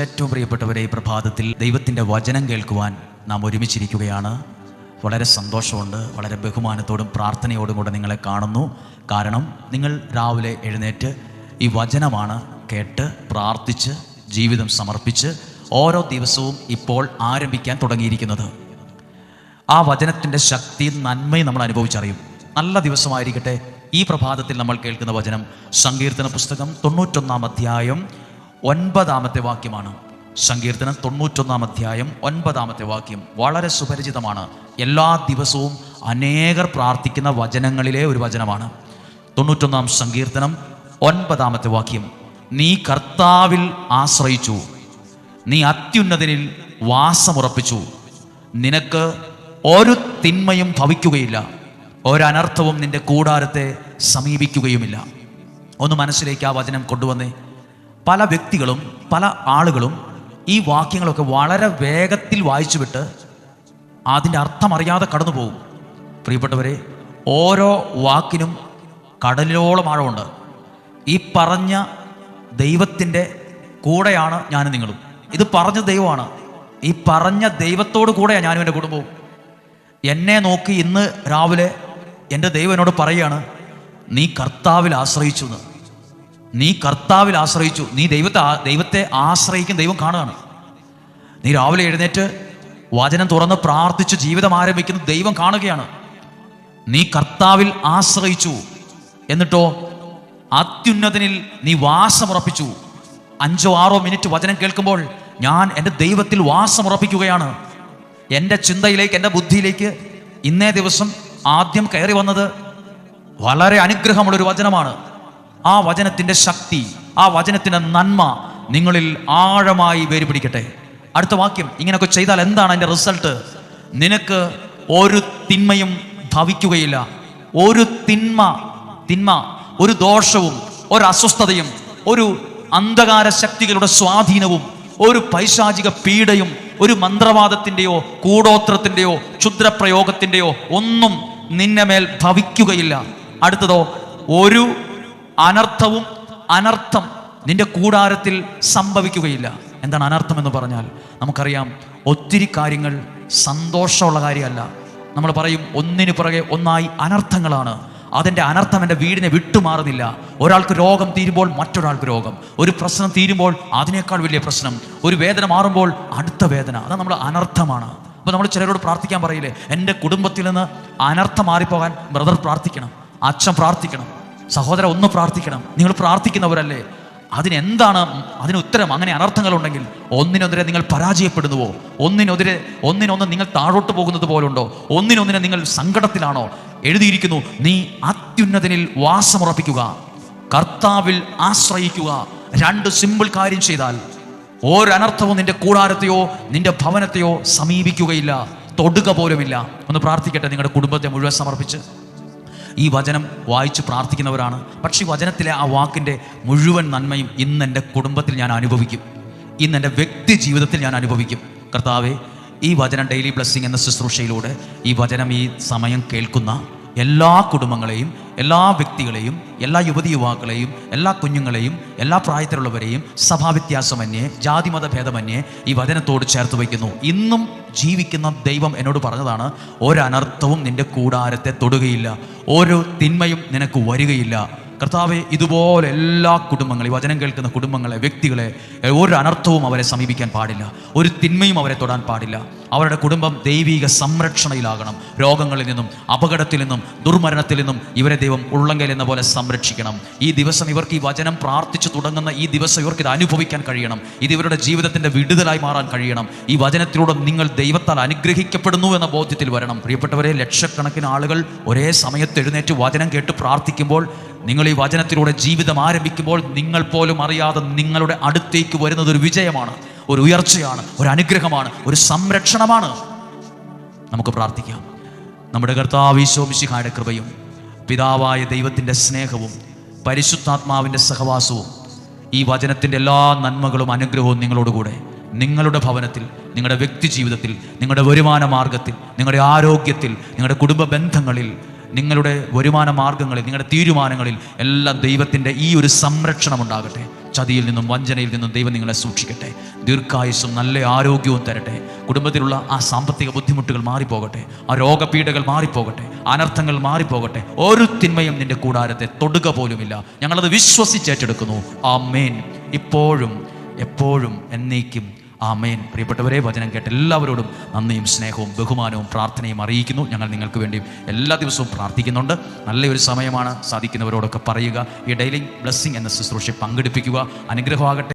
ഏറ്റവും പ്രിയപ്പെട്ടവരെ ഈ പ്രഭാതത്തിൽ ദൈവത്തിന്റെ വചനം കേൾക്കുവാൻ നാം ഒരുമിച്ചിരിക്കുകയാണ്. വളരെ സന്തോഷമുണ്ട് വളരെ ബഹുമാനത്തോടും പ്രാർത്ഥനയോടും കൂടെ നിങ്ങളെ കാണുന്നു. കാരണം നിങ്ങൾ രാവിലെ എഴുന്നേറ്റ് ഈ വചനമാണ് കേട്ട് പ്രാർത്ഥിച്ച് ജീവിതം സമർപ്പിച്ച് ഓരോ ദിവസവും ഇപ്പോൾ ആരംഭിക്കാൻ തുടങ്ങിയിരിക്കുന്നത്. ആ വചനത്തിന്റെ ശക്തിയും നന്മയും നമ്മൾ അനുഭവിച്ചറിയും. നല്ല ദിവസമായിരിക്കട്ടെ ഈ പ്രഭാതത്തിൽ നമ്മൾ കേൾക്കുന്ന വചനം. സങ്കീർത്തന പുസ്തകം തൊണ്ണൂറ്റൊന്നാം അധ്യായം ഒൻപതാമത്തെ വാക്യമാണ്. സങ്കീർത്തനം തൊണ്ണൂറ്റൊന്നാം അധ്യായം ഒൻപതാമത്തെ വാക്യം വളരെ സുപരിചിതമാണ്. എല്ലാ ദിവസവും അനേകർ പ്രാർത്ഥിക്കുന്ന വചനങ്ങളിലെ ഒരു വചനമാണ്. തൊണ്ണൂറ്റൊന്നാം സങ്കീർത്തനം ഒൻപതാമത്തെ വാക്യം. നീ കർത്താവിൽ ആശ്രയിച്ചു. നീ അത്യുന്നതനിൽ വാസമുറപ്പിച്ചു. നിനക്ക് ഒരു തിന്മയും ഭവിക്കുകയില്ല. ഒരനർത്ഥവും നിന്റെ കൂടാരത്തെ സമീപിക്കുകയുമില്ല. ഒന്ന് മനസ്സിലേക്ക് ആ വചനം കൊണ്ടുവന്നേ. പല വ്യക്തികളും പല ആളുകളും ഈ വാക്യങ്ങളൊക്കെ വളരെ വേഗത്തിൽ വായിച്ചു വിട്ട് അതിന്റെ അർത്ഥം അറിയാതെ കടന്നു പോകും പ്രിയപ്പെട്ടവരെ ഓരോ വാക്കിനും കടലോളം ആഴമുണ്ട്. ഈ പറഞ്ഞ ദൈവത്തിന്റെ കൂടെയാണ് ഞാനും നിങ്ങളും. ഇത് പറഞ്ഞ ദൈവമാണ്. ഈ പറഞ്ഞ ദൈവത്തോട് കൂടെയാണ് ഞാനും എന്റെ കുടുംബവും. എന്നെ നോക്കി ഇന്ന് രാവിലെ എന്റെ ദൈവം എന്നോട് പറയുകയാണ് നീ കർത്താവിൽ ആശ്രയിച്ചു എന്ന്. നീ കർത്താവിൽ ആശ്രയിച്ചു. നീ ദൈവത്തെ ദൈവത്തെ ആശ്രയിക്കും. ദൈവം കാണുകയാണ്. നീ രാവിലെ എഴുന്നേറ്റ് വചനം തുറന്ന് പ്രാർത്ഥിച്ച് ജീവിതം ആരംഭിക്കുന്ന ദൈവം കാണുകയാണ്. നീ കർത്താവിൽ ആശ്രയിച്ചു. എന്നിട്ടോ അത്യുന്നതനിൽ നീ വാസമുറപ്പിച്ചു. അഞ്ചോ ആറോ മിനിറ്റ് വചനം കേൾക്കുമ്പോൾ ഞാൻ എന്റെ ദൈവത്തിൽ വാസമുറപ്പിക്കുകയാണ്. എന്റെ ചിന്തയിലേക്ക് എന്റെ ബുദ്ധിയിലേക്ക് ഇന്നേ ദിവസം ആദ്യം കയറി വന്നത് വളരെ അനുഗ്രഹമുള്ളൊരു വചനമാണ്. ആ വചനത്തിന്റെ ശക്തി ആ വചനത്തിന്റെ നന്മ നിങ്ങളിൽ ആഴമായി വേര് പിടിക്കട്ടെ അടുത്ത വാക്യം ഇങ്ങനെയൊക്കെ ചെയ്താൽ എന്താണ് അതിന്റെ റിസൾട്ട്? നിനക്ക് ഒരു തിന്മയും ഭവിക്കുകയില്ല. ഒരു തിന്മ തിന്മ ഒരു ദോഷവും ഒരു അസ്വസ്ഥതയും ഒരു അന്ധകാര ശക്തികളുടെ സ്വാധീനവും ഒരു പൈശാചിക പീഡയും ഒരു മന്ത്രവാദത്തിന്റെയോ കൂടോത്രത്തിന്റെയോ ക്ഷുദ്രപ്രയോഗത്തിന്റെയോ ഒന്നും നിന്നെ മേൽ ഭവിക്കുകയില്ല. അടുത്തതോ ഒരു അനർത്ഥവും അനർത്ഥം നിന്റെ കൂടാരത്തിൽ സംഭവിക്കുകയില്ല. എന്താണ് അനർത്ഥം എന്ന് പറഞ്ഞാൽ നമുക്കറിയാം ഒത്തിരി കാര്യങ്ങൾ സന്തോഷമുള്ള കാര്യമല്ല. നമ്മൾ പറയും ഒന്നിനു പുറകെ ഒന്നായി അനർത്ഥങ്ങളാണ്. അതിന്റെ അനർത്ഥം എന്റെ വീടിനെ വിട്ടുമാറുന്നില്ല. ഒരാൾക്ക് രോഗം തീരുമ്പോൾ മറ്റൊരാൾക്ക് രോഗം. ഒരു പ്രശ്നം തീരുമ്പോൾ അതിനേക്കാൾ വലിയ പ്രശ്നം. ഒരു വേദന മാറുമ്പോൾ അടുത്ത വേദന. അത് നമ്മൾ അനർത്ഥമാണ്. അപ്പോൾ നമ്മൾ ചിലരോട് പ്രാർത്ഥിക്കാൻ പറയില്ലേ എന്റെ കുടുംബത്തിൽ നിന്ന് അനർത്ഥം മാറിപ്പോകാൻ ബ്രദർ പ്രാർത്ഥിക്കണം. അച്ഛൻ പ്രാർത്ഥിക്കണം. സഹോദര ഒന്ന് പ്രാർത്ഥിക്കണം. നിങ്ങൾ പ്രാർത്ഥിക്കുന്നവരല്ലേ? അതിനെന്താണ് അതിന് ഉത്തരം അങ്ങനെ അനർത്ഥങ്ങളുണ്ടെങ്കിൽ ഒന്നിനെതിരെ നിങ്ങൾ പരാജയപ്പെടുന്നുവോ? ഒന്നിനെതിരെ ഒന്നിനൊന്ന് നിങ്ങൾ താഴോട്ട് പോകുന്നത് പോലുണ്ടോ? ഒന്നിനൊന്നിനെ നിങ്ങൾ സങ്കടത്തിലാണോ? എഴുതിയിരിക്കുന്നു നീ അത്യുന്നതനിൽ വാസമുറപ്പിക്കുക കർത്താവിൽ ആശ്രയിക്കുക. രണ്ട് സിമ്പിൾ കാര്യം ചെയ്താൽ ഓരനർത്ഥവും നിന്റെ കൂടാരത്തെയോ നിന്റെ ഭവനത്തെയോ സമീപിക്കുകയില്ല തൊടുക പോലുമില്ല. ഒന്ന് പ്രാർത്ഥിക്കട്ടെ നിങ്ങളുടെ കുടുംബത്തെ മുഴുവൻ സമർപ്പിച്ച്. ഈ വചനം വായിച്ച് പ്രാർത്ഥിക്കുന്നവരാണ്. പക്ഷേ വചനത്തിലെ ആ വാക്കിന്റെ മുഴുവൻ നന്മയും ഇന്ന് എന്റെ കുടുംബത്തിൽ ഞാൻ അനുഭവിക്കും. ഇന്ന് എന്റെ വ്യക്തി ജീവിതത്തിൽ ഞാൻ അനുഭവിക്കും. കർത്താവെ ഈ വചനം ഡെയിലി ബ്ലെസ്സിങ് എന്ന ശുശ്രൂഷയിലൂടെ ഈ വചനം ഈ സമയം കേൾക്കുന്ന എല്ലാ കുടുംബങ്ങളെയും എല്ലാ വ്യക്തികളെയും എല്ലാ യുവതി യുവാക്കളെയും എല്ലാ കുഞ്ഞുങ്ങളെയും എല്ലാ പ്രായത്തിലുള്ളവരെയും സഭാവ്യത്യാസമന്യേ ജാതിമത ഭേദമന്യേ ഈ വചനത്തോട് ചേർത്ത് വയ്ക്കുന്നു. ഇന്നും ജീവിക്കുന്ന ദൈവം എന്നോട് പറഞ്ഞതാണ് ഒരനർത്ഥവും നിന്റെ കൂടാരത്തെ തൊടുകയില്ല. ഓരോ തിന്മയും നിനക്ക് വരികയില്ല. കർത്താവെ ഇതുപോലെ എല്ലാ കുടുംബങ്ങളെ വചനം കേൾക്കുന്ന കുടുംബങ്ങളെ വ്യക്തികളെ ഒരു അനർത്ഥവും അവരെ സമീപിക്കാൻ പാടില്ല. ഒരു തിന്മയും അവരെ തൊടാൻ പാടില്ല. അവരുടെ കുടുംബം ദൈവിക സംരക്ഷണയിലാകണം. രോഗങ്ങളിൽ നിന്നും അപകടത്തിൽ നിന്നും ദുർമരണത്തിൽ നിന്നും ഇവരെ ദൈവം ഉള്ളങ്കൽ എന്ന പോലെ സംരക്ഷിക്കണം. ഈ ദിവസം ഇവർക്ക് ഈ വചനം പ്രാർത്ഥിച്ചു തുടങ്ങുന്ന ഈ ദിവസം ഇവർക്ക് ഇത് അനുഭവിക്കാൻ കഴിയണം. ഇത് ഇവരുടെ ജീവിതത്തിന്റെ വിടുതലായി മാറാൻ കഴിയണം. ഈ വചനത്തിലൂടെ നിങ്ങൾ ദൈവത്താൽ അനുഗ്രഹിക്കപ്പെടുന്നു എന്ന ബോധ്യത്തിൽ വരണം. പ്രിയപ്പെട്ടവരെ ലക്ഷക്കണക്കിന് ആളുകൾ ഒരേ സമയത്ത് എഴുന്നേറ്റ് വചനം കേട്ട് പ്രാർത്ഥിക്കുമ്പോൾ നിങ്ങൾ ഈ വചനത്തിലൂടെ ജീവിതം ആരംഭിക്കുമ്പോൾ നിങ്ങൾ പോലും അറിയാതെ നിങ്ങളുടെ അടുത്തേക്ക് വരുന്നത് ഒരു വിജയമാണ് ഒരു ഉയർച്ചയാണ് ഒരു അനുഗ്രഹമാണ് ഒരു സംരക്ഷണമാണ്. നമുക്ക് പ്രാർത്ഥിക്കാം. നമ്മുടെ കർത്താവീശോ മിശിഹായുടെ കൃപയും പിതാവായ ദൈവത്തിന്റെ സ്നേഹവും പരിശുദ്ധാത്മാവിന്റെ സഹവാസവും ഈ വചനത്തിന്റെ എല്ലാ നന്മകളും അനുഗ്രഹവും നിങ്ങളോടുകൂടെ നിങ്ങളുടെ ഭവനത്തിൽ നിങ്ങളുടെ വ്യക്തി ജീവിതത്തിൽ നിങ്ങളുടെ വരുമാന മാർഗത്തിൽ നിങ്ങളുടെ ആരോഗ്യത്തിൽ നിങ്ങളുടെ കുടുംബ ബന്ധങ്ങളിൽ നിങ്ങളുടെ വരുമാന മാർഗങ്ങളിൽ നിങ്ങളുടെ തീരുമാനങ്ങളിൽ എല്ലാം ദൈവത്തിന്റെ ഈ ഒരു സംരക്ഷണം ഉണ്ടാകട്ടെ. ചതിയിൽ നിന്നും വഞ്ചനയിൽ നിന്നും ദൈവം നിങ്ങളെ സൂക്ഷിക്കട്ടെ. ദീർഘായുസ്സും നല്ല ആരോഗ്യവും തരട്ടെ. കുടുംബത്തിലുള്ള ആ സാമ്പത്തിക ബുദ്ധിമുട്ടുകൾ മാറിപ്പോകട്ടെ. ആ രോഗപീഠകൾ മാറിപ്പോകട്ടെ. അനർത്ഥങ്ങൾ മാറിപ്പോകട്ടെ. ഒരു തിന്മയും നിന്റെ കൂടാരത്തെ തൊടുക പോലുമില്ല. ഞങ്ങളത് വിശ്വസിച്ചേറ്റെടുക്കുന്നു ആ മേൻ ഇപ്പോഴും എപ്പോഴും എന്നേക്കും ആമേൻ. പ്രിയപ്പെട്ടവരെ വചനം കേട്ട എല്ലാവരോടും നന്ദിയും സ്നേഹവും ബഹുമാനവും പ്രാർത്ഥനയും അറിയിക്കുന്നു. ഞങ്ങൾ നിങ്ങൾക്ക് വേണ്ടി എല്ലാ ദിവസവും പ്രാർത്ഥിക്കുന്നുണ്ട്. നല്ലൊരു സമയമാണ് സാധിക്കുന്നവരോടൊക്കെ പറയുക. ഈ ഡെയിലി ബ്ലെസ്സിങ് എന്ന ശുശ്രൂഷ പങ്കെടുപ്പിക്കുക. അനുഗ്രഹമാകട്ടെ.